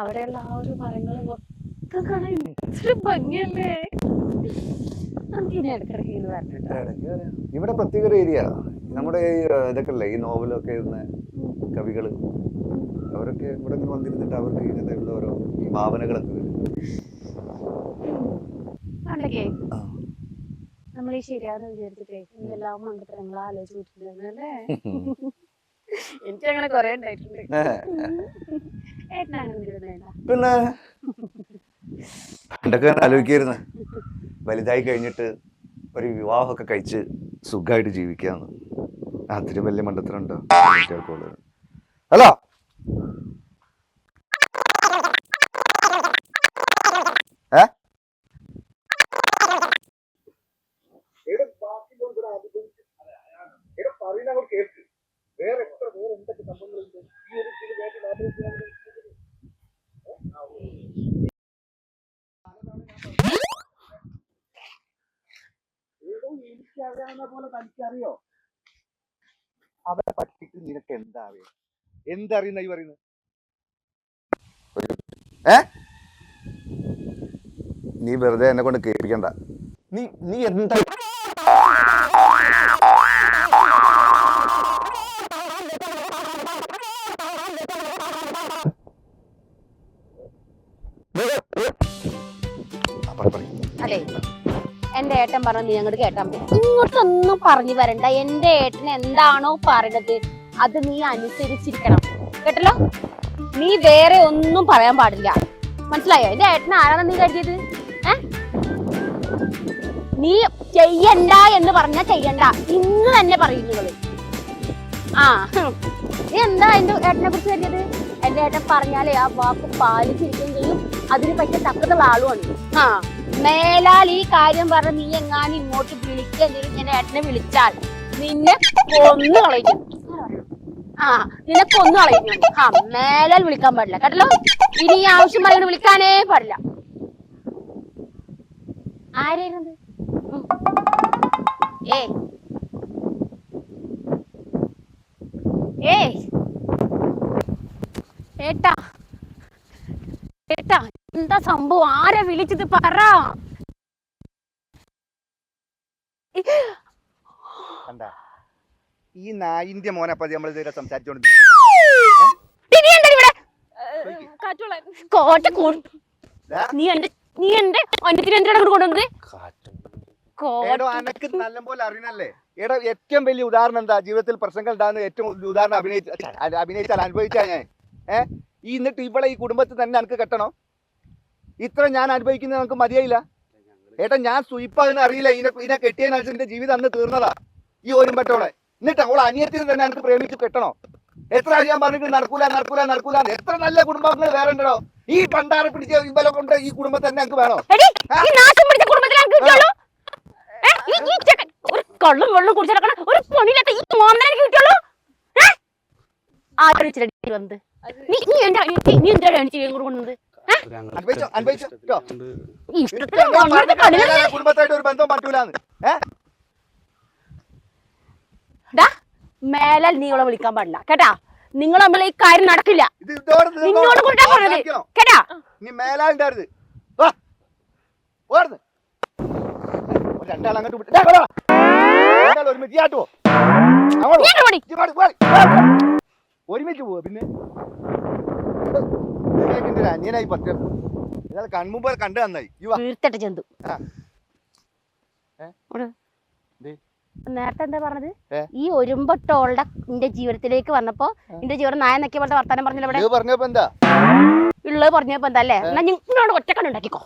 അവിടെയുള്ള ആ ഒരു മരങ്ങളും ഒക്കെ കാണാൻ എന്തൊരു ഭംഗിയല്ലേ? ഇടക്കിടക്ക് ഇവിടെ പ്രത്യേക ഒരു ഏരിയ നമ്മുടെ ഈ ഇതൊക്കെ അല്ലേ ഈ നോവലൊക്കെ ഇരുന്ന കവികൾ. അവരൊക്കെ ഇവിടെ നിന്ന് വന്നിരുന്നിട്ട് അവർക്ക് ഇങ്ങനത്തെ ഉള്ള ഓരോ ഭാവനകളൊക്കെ വരും. നമ്മൾ ഈ ശരിയാന്ന് വിചാരിച്ചിട്ടേ എന്തെല്ലാം മണ്ടത്തരങ്ങൾ ആലോചിച്ചിട്ടുണ്ടല്ലേ എനിക്ക് അങ്ങനെ കൊറേ ഉണ്ടായിട്ടുണ്ട്. പിന്നെ പണ്ടൊക്കെ ആലോചിക്കായിരുന്നു വലുതായി കഴിഞ്ഞിട്ട് ഒരു വിവാഹമൊക്കെ കഴിച്ച് സുഖമായിട്ട് ജീവിക്കാന്ന്. അതിന് വലിയ മണ്ടത്തിലുണ്ടോ കുട്ടികൾക്കുള്ളത് തനിക്കറിയോ? അവരെ പറ്റിട്ട് നിനക്ക് എന്താ അറിയാം? എന്തറിയുന്ന ഈ പറയുന്നത്? നീ വെറുതെ എന്നെ കൊണ്ട് കേൾപ്പിക്കണ്ട. നീ നീ എന്താ. അതെ എന്റെ ഏട്ടൻ പറഞ്ഞു നീ അങ്ങോട്ട് കേട്ടാ മതി. ഇങ്ങോട്ടൊന്നും പറഞ്ഞു വരണ്ട. എന്റെ ഏട്ടൻ എന്താണോ പറയണത് അത് നീ അനുസരിച്ചിരിക്കണം. കേട്ടല്ലോ? നീ വേറെ ഒന്നും പറയാൻ പാടില്ല. മനസ്സിലായോ? എന്റെ ഏട്ടൻ ആരാണ് നീ കരുതിയത്? ഏ? നീ ചെയ്യണ്ട എന്ന് പറഞ്ഞാ ചെയ്യണ്ട. ഇന്ന് തന്നെ പറയും ആ നീ എന്താ എന്റെ ഏട്ടനെ കുറിച്ച് കരുതിയത്? എന്റെ ഏട്ടൻ പറഞ്ഞാലേ ആ വാക്ക് പാലിച്ചിരിക്കുകയും അതിന് പറ്റിയ തക്കതുള്ള ആളുമാണ്. ആ. മേലാൽ ഈ കാര്യം പറഞ്ഞ് നീ എങ്ങാനും ഇങ്ങോട്ട് വിളിക്കുക എന്തെങ്കിലും ഞാൻ ഏട്ടനെ വിളിച്ചാൽ നിന്നെ കൊന്നു കളയും. ആ നിന്നെ കൊന്നു കളയും. ആ മേലാൽ വിളിക്കാൻ പാടില്ല. കേട്ടല്ലോ? ഇനി ഈ ആവശ്യം പറയുന്നത് വിളിക്കാനേ പാടില്ല. ആരായിരുന്നു. ഏ. ഏ. ഏട്ടാ എന്താ സംഭവം? ആരാ വിളിച്ചത്? പറ. കണ്ട? ഈ നായിന്റെ പതി നമ്മൾ ഇതുവരെ സംസാരിച്ചോണ്ട് ഇനി എന്താ ഇവിടെ? ചോദിക്ക്. കോട്ട നീ എന്റെ നീ എന്റെ കൊണ്ടുവന്നത്? എടോ അനക്ക് നല്ലപോലെ അറിയണല്ലേ? എടോ ഏറ്റവും വലിയ ഉദാഹരണം എന്താ? ജീവിതത്തിൽ പ്രശ്നങ്ങൾ ഉണ്ടാകുന്ന ഏറ്റവും ഉദാഹരണം അഭിനയിച്ച അഭിനയിച്ചാൽ അനുഭവിച്ചാ ഞാൻ. ഏ? ഈ എന്നിട്ട് ഇവിടെ ഈ കുടുംബത്തിൽ തന്നെ എനിക്ക് കെട്ടണോ? ഇത്ര ഞാൻ അനുഭവിക്കുന്നത് നമുക്ക് മതിയായില്ല. ഏട്ടാ ഞാൻ സുയിപ്പാകുന്ന അറിയില്ല. ഇതിനെ ഇതിനെ കെട്ടിയതിനനുസരിച്ച് എന്റെ ജീവിതം അന്ന് തീർന്നതാ. ഈ ഒരുമ്പറ്റോടെ എന്നിട്ട് അവൾ അനിയത്തിന് തന്നെ എനിക്ക് പ്രേമിച്ച് കെട്ടണോ? എത്ര അറിയാൻ പറഞ്ഞിട്ട് നടക്കൂല നടക്കൂല നടക്കൂല എത്ര നല്ല കുടുംബങ്ങൾ വേറെ ഉണ്ടോ ഈ പണ്ടാരെ പിടിച്ച ഇവലെ കൊണ്ട് ഈ കുടുംബത്തെ തന്നെ എനിക്ക് വേണോ? എടി ഈ നാശം പിടിച്ച കുടുംബത്തിൽ എനിക്ക് കിട്ടിയുള്ളൂ? ഈ ഈ ചെക്കൻ ഒരു കള്ളും വെള്ളം കുടിച്ച് ഒരു ഈ എനിക്ക് കിട്ടിയുള്ളൂ? വന്നത്? നീ നീ എന്താ നീ എന്താ കൊണ്ടുവന്നത്? കുടുംബത്തായിട്ട് ഒരു ബന്ധം പറ്റൂലെന്ന്. ഡാ മേലാൽ നീ ഇവിടെ വിളിക്കാൻ പാടില്ല. കേട്ടാ നിങ്ങൾ തമ്മിൽ ഈ കാര്യം നടക്കില്ല? നിന്നോട് കൂട്ടാ പറഞ്ഞത്? കേട്ടാ? നീ രണ്ടാൾ അങ്ങോട്ട് വിട്ട് ഒരുമിച്ച് ചാട്ടുവോ അങ്ങോട്ട് ഒരുമിച്ച് പോവാ പിന്നെ? അനിയനായി ഒരു അന്യനായി പത്യം ഇയാൾ കൺമുമ്പ് കണ്ടു നന്നായി. വീർത്തട്ട. നേരത്തെ എന്താ പറഞ്ഞത്? ഈ ഒരുമ്പട്ടോളുടെ നിന്റെ ജീവിതത്തിലേക്ക് വന്നപ്പോ നിന്റെ ജീവിതം നായ നക്കിയ പോലത്തെ വർത്താനം പറഞ്ഞില്ല ഇവിടെ. പറഞ്ഞപ്പോ എന്താ? ഉള്ളത് പറഞ്ഞപ്പോ എന്താ അല്ലേ? എന്നാ നിങ്ങളോട് ഒറ്റക്കണ്ണ് ഉണ്ടാക്കിക്കോ.